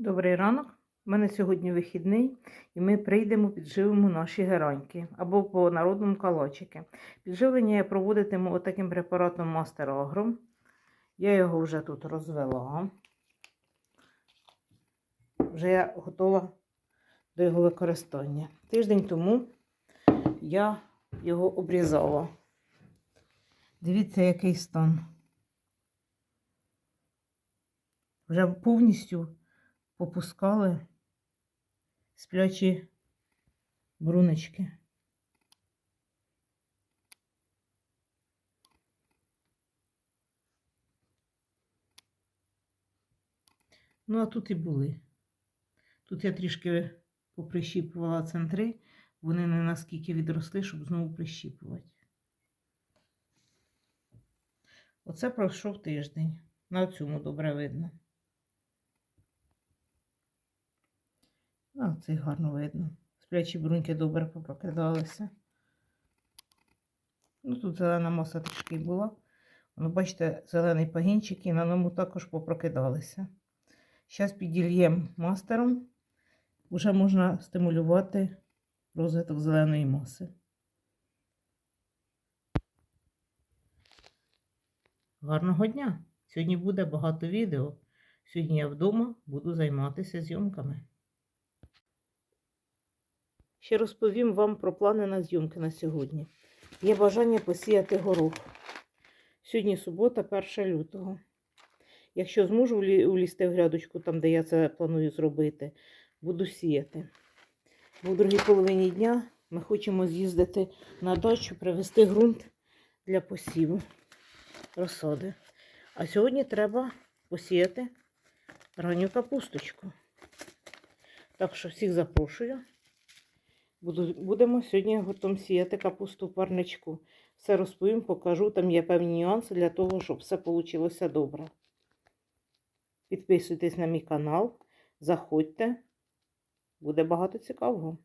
Добрий ранок. У мене сьогодні вихідний, і ми прийдемо, підживимо наші гераньки або по народному калачики. Підживлення я проводитиму отаким препаратом Мастер Агро. Я його вже тут розвела. Вже я готова до його використання. Тиждень тому я його обрізала. Дивіться, який стан. Вже повністю попускали сплячі бруночки. Ну, а тут і були. Тут я трішки поприщіпувала центри, вони не наскільки відросли, щоб знову прищіпувати. Оце пройшов тиждень. На цьому добре видно. Це гарно видно. Сплячі бруньки добре попрокидалися. Ну, тут зелена маса трішки була. Воно, бачите, зелений пагінчик і на ньому також попрокидалися. Зараз підільєм мастером. Уже можна стимулювати розвиток зеленої маси. Гарного дня! Сьогодні буде багато відео. Сьогодні я вдома буду займатися зйомками. Ще розповім вам про плани на зйомки на сьогодні. Є бажання посіяти горох. Сьогодні субота, 1 лютого. Якщо зможу влі- влізти в грядочку, там, де я це планую зробити, буду сіяти. Бо в другій половині дня ми хочемо з'їздити на дачу, привезти ґрунт для посіву розсади. А сьогодні треба посіяти ранню капусточку. Так що всіх запрошую. Будемо сьогодні гуртом сіяти капусту парничку. Все розповім, покажу. Там є певні нюанси для того, щоб все вийшло добре. Підписуйтесь на мій канал, заходьте. Буде багато цікавого.